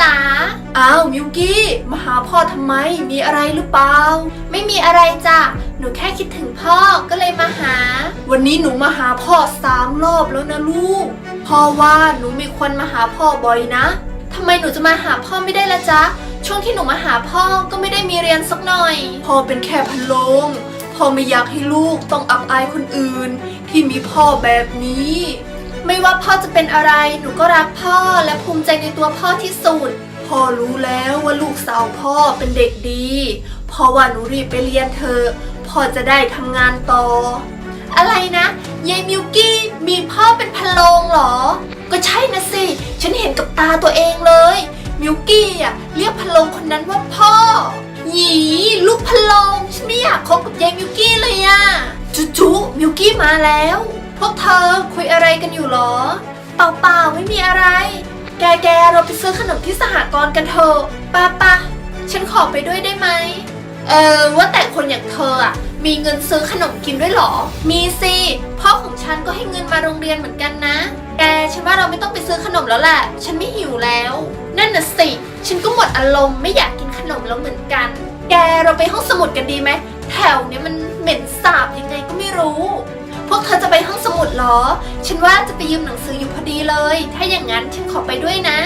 จ๋า อ้าวมิวกี้มาหาพ่อทำไมมีอะไรหรือเปล่า ไม่มีอะไรจ้ะ หนูแค่คิดถึงพ่อก็เลยมาหา วันนี้หนูมาหาพ่อสามรอบแล้วนะลูก พ่อว่าหนูมีคนมาหาพ่อบ่อยนะ ทำไมหนูจะมาหาพ่อไม่ได้ละจ๊ะ ช่วงที่หนูมาหาพ่อก็ไม่ได้มีเรียนสักหน่อย พ่อเป็นแค่พันโลงพ่อไม่อยากให้ลูกต้องอับอายคนอื่น ที่มีพ่อแบบนี้ ไม่ว่าพ่อจะเป็นอะไรหนูก็รักพ่อและภูมิใจในตัวพ่อที่สุด พ่อรู้แล้วว่าลูกสาวพ่อเป็นเด็กดีพ่อว่าหนูรีบไปเรียนเถอพ่อจะได้ทำงานต่อ อะไรนะยายมิวกี้มีพ่อเป็นพะโลงเหรอ ก็ใช่นะสิ ฉันเห็นกับตาตัวเองเลย มิวกี้อะเรียกพะโลงคนนั้นว่าพ่อหยีลูกพะโลงฉันไม่อยากคบกับยายมิวกี้เลยอะจุ๊ๆมิวกี้มาแล้ว พวกเธอคุยอะไรกันอยู่หรอ เปล่าๆไม่มีอะไร แกแกๆเราไปซื้อขนมที่สหกรณ์กันเถอะป้าปะฉันขอไปด้วยได้ไหม เออว่าแต่คนอย่างเธออะ มีเงินซื้อขนมกินด้วยหรอ มีสิพ่อของฉันก็ให้เงินมาโรงเรียนเหมือนกันนะ แกฉันว่าเราไม่ต้องไปซื้อขนมแล้วแหละ ฉันไม่หิวแล้ว นั่นน่ะสิ ฉันก็หมดอารมณ์ไม่อยากกินขนมแล้วเหมือนกัน แกเราไปห้องสมุดกันดีไหม แถวเนี้ยมันเหม็นสาบยังไงก็ไม่รู้ พวกเธอจะไปห้องสมุดเหรอ ฉันว่าจะไปยืมหนังสืออยู่พอดีเลย ถ้าอย่างนั้นฉันขอไปด้วยนะ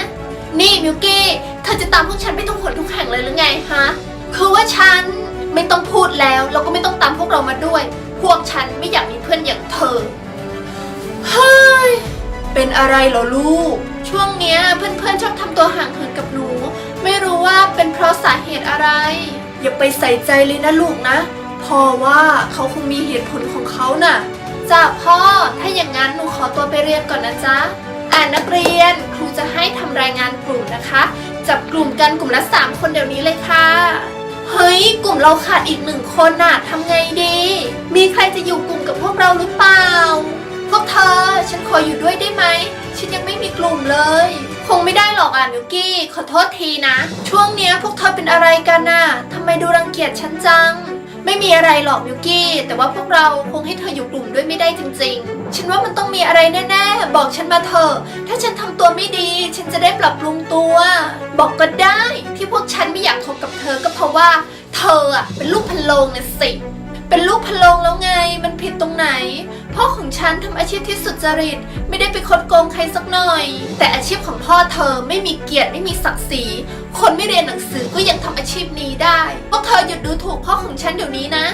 นี่มิวกี้ เธอจะตามพวกฉันไปทุกคนทุกแห่งเลยหรือไงฮะ คือว่าฉันไม่ต้องพูดแล้วแล้วก็ไม่ต้องตามพวกเรามาด้วย พวกฉันไม่อยากมีเพื่อนอย่างเธอ เฮ้ย เป็นอะไรเหรอลูก ช่วงเนี้ยเพื่อนๆชอบทำตัวห่างเหินกับหนู ไม่รู้ว่าเป็นเพราะสาเหตุอะไร อย่าไปใส่ใจเลยนะลูกนะ พอว่าเขาคงมีเหตุผลของเขาน่ะ จ้าพ่อ ถ้าอย่างนั้นหนูขอตัวไปเรียนก่อนนะจ๊ะ อ่านนักเรียนครูจะให้ทำรายงานกลุ่มนะคะ จับกลุ่มกันกลุ่มละ3คนเดี๋ยวนี้เลยค่ะ เฮ้ย กลุ่มเราขาดอีกหนึ่งคนน่ะทำไงดี มีใครจะอยู่กลุ่มกับพวกเราหรือเปล่า พวกเธอ ฉันขออยู่ด้วยได้ไหม ฉันยังไม่มีกลุ่มเลย คงไม่ได้หรอกอะมิวกี้ ขอโทษทีนะ ช่วงเนี้ยพวกเธอเป็นอะไรกันน่ะทำไมดูรังเกียจฉันจัง ไม่มีอะไรหรอกมิวกี้ แต่ว่าพวกเราคงให้เธออยู่กลุ่มด้วยไม่ได้จริง ๆ ฉันว่ามันต้องมีอะไรแน่ๆ บอกฉันมาเถอะ ถ้าฉันทำตัวไม่ดี ฉันจะได้ปรับปรุงตัว บอกก็ได้ที่พวกฉันไม่อยากคบกับเธอก็เพราะว่า เธออะเป็นลูกพะโลงนะสิ เป็นลูกพะโลงแล้วไง มันผิดตรงไหน พ่อของฉันทำอาชีพที่สุจริต ไม่ได้ไปคดโกงใครสักหน่อย แต่อาชีพของพ่อเธอไม่มีเกียรติไม่มีศักดิ์ศรี คนไม่เรียนหนังสือก็ยังทำอาชีพนี้ได้พวกเธอหยุดดูถูกพ่อของฉันเดี๋ยวนี้นะ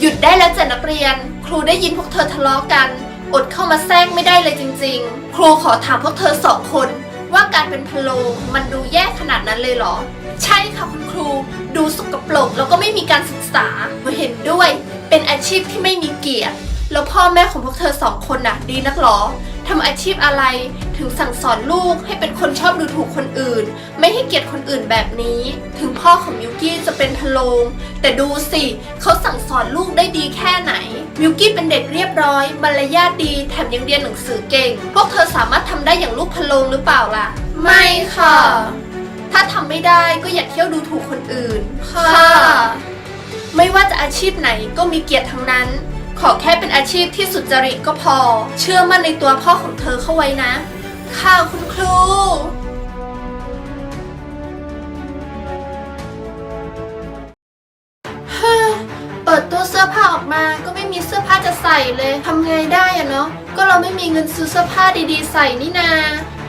หยุดได้แล้วจ้ะนักเรียน ครูได้ยินพวกเธอทะเลาะกัน อดเข้ามาแซงไม่ได้เลยจริง ๆ ครูขอถามพวกเธอสองคน ว่าการเป็นพะโลงมันดูแย่ขนาดนั้นเลยเหรอ ใช่ค่ะคุณครู ดูสกปรกแล้วก็ไม่มีการศึกษาเห็นด้วย เป็นอาชีพที่ไม่มีเกียรติ แล้วพ่อแม่ของพวกเธอสองคนน่ะ ดีนักหรอทำอาชีพอะไรถึงสั่งสอนลูกให้เป็นคนชอบดูถูกคนอื่น ไม่ให้เกียรติคนอื่นแบบนี้ ถึงพ่อของมิวกี้จะเป็นพะโลงแต่ดูสิเขาสั่งสอนลูกได้ดีแค่ไหน มิวกี้เป็นเด็กเรียบร้อยมารยาทดีแถมยังเรียนหนังสือเก่ง พวกเธอสามารถทำได้อย่างลูกพะโลงหรือเปล่าล่ะ ไม่ค่ะ ถ้าทำไม่ได้ก็อย่าเที่ยวดูถูกคนอื่น ค่ะ ไม่ว่าจะอาชีพไหนก็มีเกียรติทั้งนั้น ขอแค่เป็นอาชีพที่สุจริตก็พอ เชื่อมั่นในตัวพ่อของเธอเข้าไว้นะ ค่ะคุณครูฮ่าเปิดตู้เสื้อผ้าออกมาก็ไม่มีเสื้อผ้าจะใส่เลยทำไงได้อะเนาะ ก็เราไม่มีเงินซื้อเสื้อผ้าดีๆ ใส่นี่นา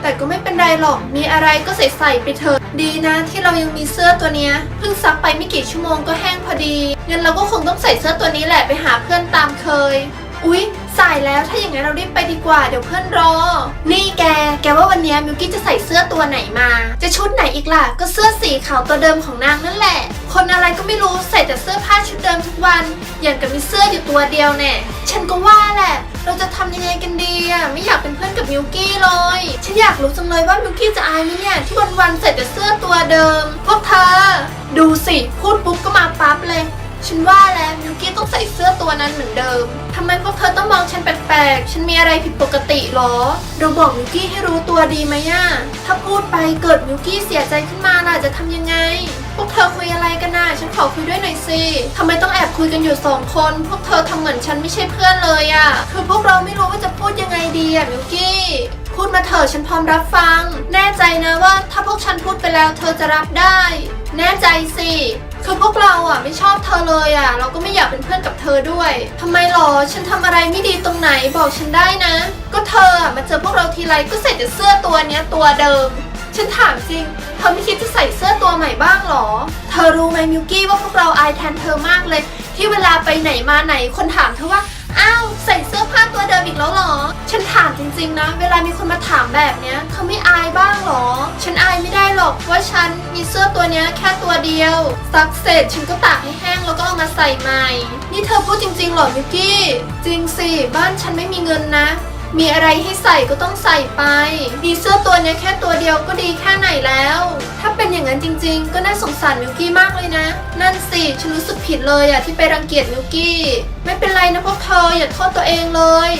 แต่ก็ไม่เป็นไรหรอก มีอะไรก็ใส่ใส่ไปเถอะ ดีนะที่เรายังมีเสื้อตัวเนี้ย เพิ่งซักไปไม่กี่ชั่วโมงก็แห้งพอดี งั้นเราก็คงต้องใส่เสื้อตัวนี้แหละไปหาเพื่อนตาม เคยอุ๊ย สายแล้วถ้าอย่างนั้นเรารีบไปดีกว่าเดี๋ยวเพื่อนรอ นี่แก แกว่าวันนี้มิวกี้จะใส่เสื้อตัวไหนมา จะชุดไหนอีกล่ะ ก็เสื้อสีขาวตัวเดิมของนางนั่นแหละ คนอะไรก็ไม่รู้ใส่แต่เสื้อผ้าชุดเดิมทุกวัน อย่างกับมีเสื้ออยู่ตัวเดียวแน่ ฉันก็ว่าแหละ เราจะทำยังไงกันดีอะไม่อยากเป็นเพื่อนกับมิวกี้เลย ฉันอยากรู้จังเลยว่ามิวกี้จะอายไหมเนี่ยที่วันๆใส่แต่เสื้อตัวเดิม พวกเธอ ดูสิพูดปุ๊บก็มาปั๊บเลย ฉันว่าแล้วมิวกี้ต้องใส่เสื้อตัวนั้นเหมือนเดิม ทำไมพวกเธอต้องมองฉันแปลกๆ ฉันมีอะไรผิดปกติหรอ เราบอกมิวกี้ให้รู้ตัวดีไหมอะถ้าพูดไปเกิดมิวกี้เสียใจขึ้นมาล่ะจะทำยังไง พวกเธอคุยอะไรกันน่ะ ฉันขอคุยด้วยหน่อยสิทำไมต้องแอบคุยกันอยู่สองคน พวกเธอทำเหมือนฉันไม่ใช่เพื่อนเลยอะคือพวกเราไม่รู้ว่าจะพูดยังไงดีอะมิวกี้พูดมาเถอะฉันพร้อมรับฟัง แน่ใจนะว่าถ้าพวกฉันพูดไปแล้วเธอจะรับได้ แน่ใจสิ คือพวกเราอะไม่ชอบเธอเลยอะ เราก็ไม่อยากเป็นเพื่อนกับเธอด้วยทำไมหรอ ฉันทำอะไรไม่ดีตรงไหนบอกฉันได้นะ ก็เธออะมาเจอพวกเราทีไรก็ใส่แต่เสื้อตัวเนี้ยตัวเดิม ฉันถามจริง เธอไม่คิดจะใส่เสื้อตัวใหม่บ้างหรอ เธอรู้ไหมมิวกี้ว่าพวกเราอายแทนเธอมากเลย ที่เวลาไปไหนมาไหนคนถามเธอว่า อ้าวใส่เสื้อผ้าตัวเดิมอีกแล้วหรอ ฉันถามจริงๆนะ เวลามีคนมาถามแบบเนี้ยเธอไม่อายบ้างหรอ อกว่าฉันมีเสื้อตัวนี้แค่ตัวเดียว ซักเสร็จฉันก็ตากให้แห้งแล้วก็เอามาใส่ใหม่ นี่เธอพูดจริงๆเหรอมิวกี้ จริงสิ บ้านฉันไม่มีเงินนะ มีอะไรให้ใส่ก็ต้องใส่ไป มีเสื้อตัวนี้แค่ตัวเดียวก็ดีแค่ไหนแล้ว ถ้าเป็นอย่างนั้นจริง ๆ ก็น่าสงสารมิวกี้มากเลยนะ นั่นสิฉันรู้สึกผิดเลยอะที่ไปรังเกียจมิวกี้ ไม่เป็นไรนะพวกเธออย่าโทษตัวเองเลย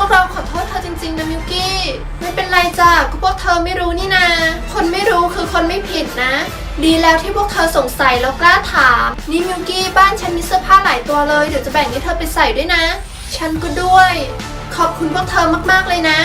วกเราขอโทษเธอจริงๆนะมิวกี้ไม่เป็นไรจ้ะก็พวกเธอไม่รู้นี่นา คนไม่รู้คือคนไม่ผิดนะ ดีแล้วที่พวกเธอสงสัยแล้วกล้าถาม นี่มิวกี้บ้านฉันมีเสื้อผ้าหลายตัวเลยเดี๋ยวจะแบ่งให้เธอไปใส่ด้วยนะ ฉันก็ด้วย ขอบคุณพวกเธอมากๆเลยนะ